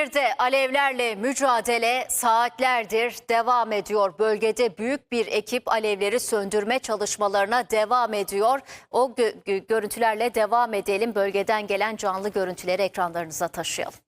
İzmir'de alevlerle mücadele saatlerdir devam ediyor. Bölgede büyük bir ekip alevleri söndürme çalışmalarına devam ediyor. O gö- görüntülerle devam edelim. Bölgeden gelen canlı görüntüleri ekranlarınıza taşıyalım.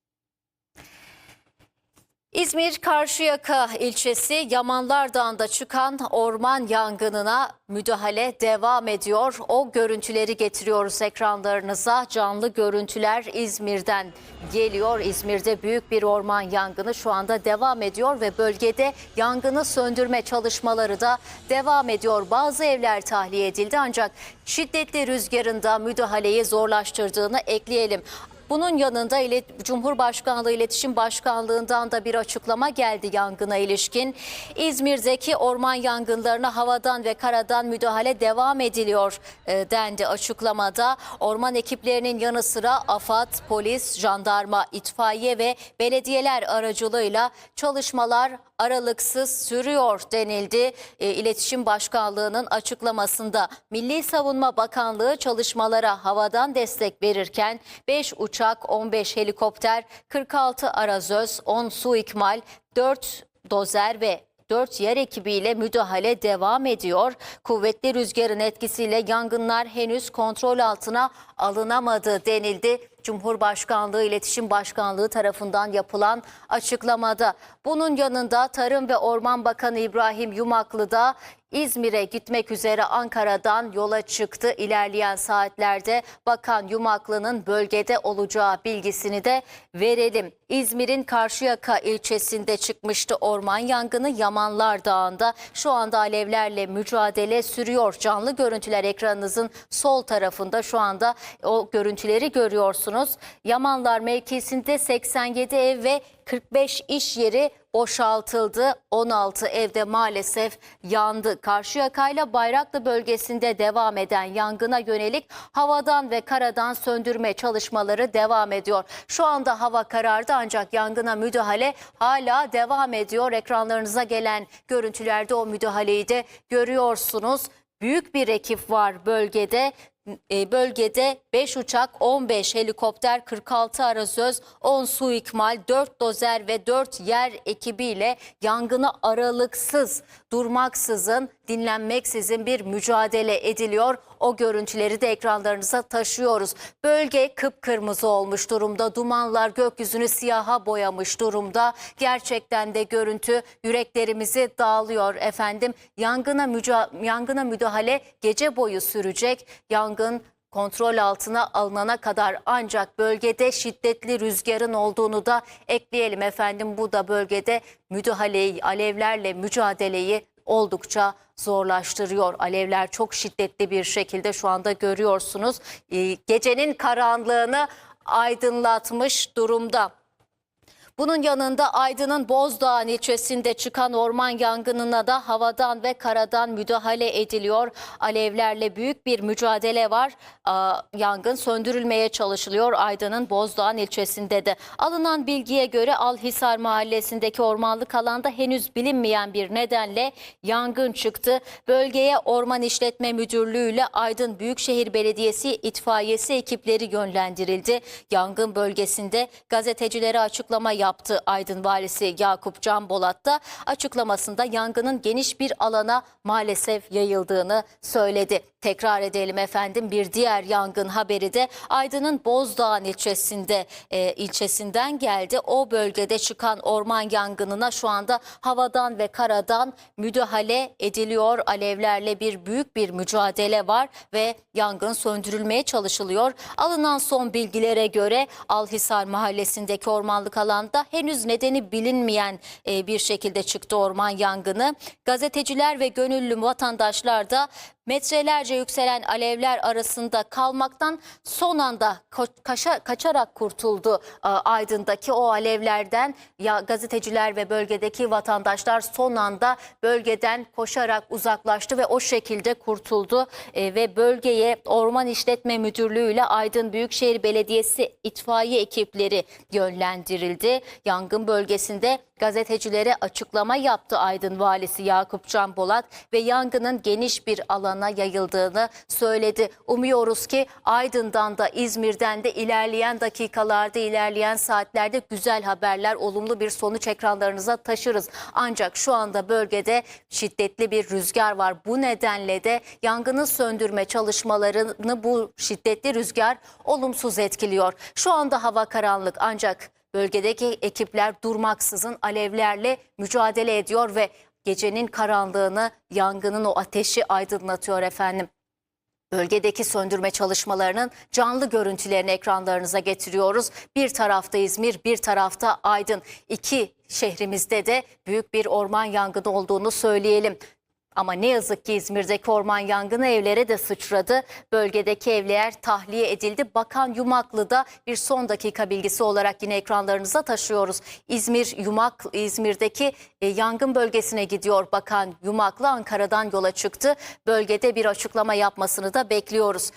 İzmir Karşıyaka ilçesi Yamanlar Dağı'nda çıkan orman yangınına müdahale devam ediyor. O görüntüleri getiriyoruz ekranlarınıza. Canlı görüntüler İzmir'den geliyor. İzmir'de büyük bir orman yangını şu anda devam ediyor ve bölgede yangını söndürme çalışmaları da devam ediyor. Bazı evler tahliye edildi ancak şiddetli rüzgarında müdahaleyi zorlaştırdığını ekleyelim. Bunun yanında Cumhurbaşkanlığı İletişim Başkanlığı'ndan da bir açıklama geldi yangına ilişkin. İzmir'deki orman yangınlarına havadan ve karadan müdahale devam ediliyor e, dendi açıklamada. Orman ekiplerinin yanı sıra AFAD, polis, jandarma, itfaiye ve belediyeler aracılığıyla çalışmalar aralıksız sürüyor denildi. E, İletişim Başkanlığı'nın açıklamasında Milli Savunma Bakanlığı çalışmalara havadan destek verirken 5 uçak, 15 helikopter, 46 arazöz, 10 su ikmal, 4 dozer ve 4 yer ekibiyle müdahale devam ediyor. Kuvvetli rüzgarın etkisiyle yangınlar henüz kontrol altına alınamadı denildi. Cumhurbaşkanlığı İletişim Başkanlığı tarafından yapılan açıklamada. Bunun yanında Tarım ve Orman Bakanı İbrahim Yumaklı da İzmir'e gitmek üzere Ankara'dan yola çıktı. İlerleyen saatlerde Bakan Yumaklı'nın bölgede olacağı bilgisini de verelim. İzmir'in Karşıyaka ilçesinde çıkmıştı orman yangını Yamanlar Dağı'nda. Şu anda alevlerle mücadele sürüyor. Canlı görüntüler ekranınızın sol tarafında şu anda o görüntüleri görüyorsunuz. Yamanlar mevkisinde 87 ev ve 45 iş yeri boşaltıldı. 16 evde maalesef yandı. Karşıyaka'yla Bayraklı bölgesinde devam eden yangına yönelik havadan ve karadan söndürme çalışmaları devam ediyor. Şu anda hava karardı ancak yangına müdahale hala devam ediyor. Ekranlarınıza gelen görüntülerde o müdahaleyi de görüyorsunuz. Büyük bir ekip var bölgede. E, bölgede 5 uçak, 15 helikopter, 46 arazöz, 10 su ikmal, 4 dozer ve 4 yer ekibiyle yangını aralıksız, durmaksızın, dinlenmeksizin bir mücadele ediliyor. O görüntüleri de ekranlarınıza taşıyoruz. Bölge kıpkırmızı olmuş durumda. Dumanlar gökyüzünü siyaha boyamış durumda. Gerçekten de görüntü yüreklerimizi dağılıyor efendim. Yangına, müca- yangına müdahale gece boyu sürecek. Yangın kontrol altına alınana kadar ancak bölgede şiddetli rüzgarın olduğunu da ekleyelim efendim. Bu da bölgede müdahaleyi, alevlerle mücadeleyi oldukça zorlaştırıyor. Alevler çok şiddetli bir şekilde şu anda görüyorsunuz. Ee, Gecenin karanlığını aydınlatmış durumda. Bunun yanında Aydın'ın Bozdağ ilçesinde çıkan orman yangınına da havadan ve karadan müdahale ediliyor. Alevlerle büyük bir mücadele var. Yangın söndürülmeye çalışılıyor Aydın'ın Bozdağ ilçesinde de. Alınan bilgiye göre Alhisar mahallesindeki ormanlık alanda henüz bilinmeyen bir nedenle yangın çıktı. Bölgeye Orman İşletme Müdürlüğü ile Aydın Büyükşehir Belediyesi itfaiyesi ekipleri yönlendirildi. Yangın bölgesinde gazetecilere açıklama yaptı Aydın Valisi Yakup Can Bolat da açıklamasında yangının geniş bir alana maalesef yayıldığını söyledi. Tekrar edelim efendim bir diğer yangın haberi de Aydın'ın Bozdağ ilçesinde e, ilçesinden geldi. O bölgede çıkan orman yangınına şu anda havadan ve karadan müdahale ediliyor. Alevlerle bir büyük bir mücadele var ve yangın söndürülmeye çalışılıyor. Alınan son bilgilere göre Alhisar mahallesindeki ormanlık alanda henüz nedeni bilinmeyen e, bir şekilde çıktı orman yangını. Gazeteciler ve gönüllü vatandaşlar da metrelerce yükselen alevler arasında kalmaktan son anda kaşa- kaçarak kurtuldu e, Aydın'daki o alevlerden. Ya gazeteciler ve bölgedeki vatandaşlar son anda bölgeden koşarak uzaklaştı ve o şekilde kurtuldu E, ve bölgeye Orman İşletme Müdürlüğü ile Aydın Büyükşehir Belediyesi itfaiye ekipleri yönlendirildi. Yangın bölgesinde gazetecilere açıklama yaptı Aydın valisi Yakup Can Bolat ve yangının geniş bir alana yayıldığını söyledi. Umuyoruz ki Aydın'dan da İzmir'den de ilerleyen dakikalarda, ilerleyen saatlerde güzel haberler, olumlu bir sonuç ekranlarınıza taşırız. Ancak şu anda bölgede şiddetli bir rüzgar var. Bu nedenle de yangını söndürme çalışmalarını bu şiddetli rüzgar olumsuz etkiliyor. Şu anda hava karanlık ancak bölgedeki ekipler durmaksızın alevlerle mücadele ediyor ve gecenin karanlığını, yangının o ateşi aydınlatıyor efendim. Bölgedeki söndürme çalışmalarının canlı görüntülerini ekranlarınıza getiriyoruz. Bir tarafta İzmir, bir tarafta Aydın. İki şehrimizde de büyük bir orman yangını olduğunu söyleyelim. Ama ne yazık ki İzmir'deki orman yangını evlere de sıçradı. Bölgedeki evler tahliye edildi. Bakan Yumaklı'da bir son dakika bilgisi olarak yine ekranlarınıza taşıyoruz. İzmir Yumak İzmir'deki e, yangın bölgesine gidiyor Bakan Yumaklı Ankara'dan yola çıktı. Bölgede bir açıklama yapmasını da bekliyoruz.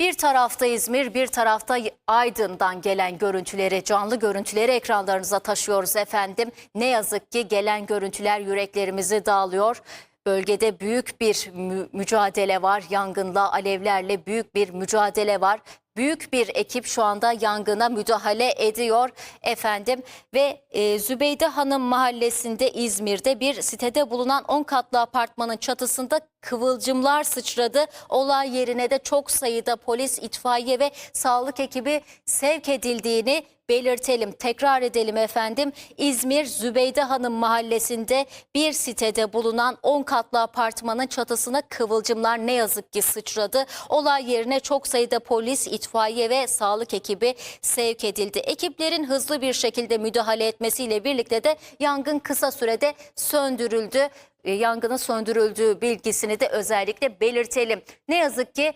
Bir tarafta İzmir, bir tarafta Aydın'dan gelen görüntüleri, canlı görüntüleri ekranlarınıza taşıyoruz efendim. Ne yazık ki gelen görüntüler yüreklerimizi dağılıyor. Bölgede büyük bir mü- mücadele var. Yangınla, alevlerle büyük bir mücadele var. Büyük bir ekip şu anda yangına müdahale ediyor efendim ve e, Zübeyde Hanım mahallesinde İzmir'de bir sitede bulunan 10 katlı apartmanın çatısında kıvılcımlar sıçradı. Olay yerine de çok sayıda polis, itfaiye ve sağlık ekibi sevk edildiğini belirtelim. Tekrar edelim efendim. İzmir Zübeyde Hanım mahallesinde bir sitede bulunan 10 katlı apartmanın çatısına kıvılcımlar ne yazık ki sıçradı. Olay yerine çok sayıda polis, itfaiye ve sağlık ekibi sevk edildi. Ekiplerin hızlı bir şekilde müdahale etmesiyle birlikte de yangın kısa sürede söndürüldü. E, Yangının söndürüldüğü bilgisini de özellikle belirtelim. Ne yazık ki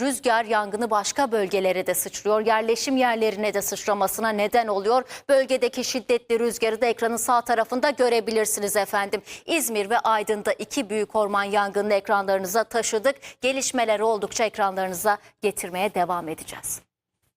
Rüzgar yangını başka bölgelere de sıçrıyor. Yerleşim yerlerine de sıçramasına neden oluyor. Bölgedeki şiddetli rüzgarı da ekranın sağ tarafında görebilirsiniz efendim. İzmir ve Aydın'da iki büyük orman yangını ekranlarınıza taşıdık. Gelişmeler oldukça ekranlarınıza getirmeye devam edeceğiz.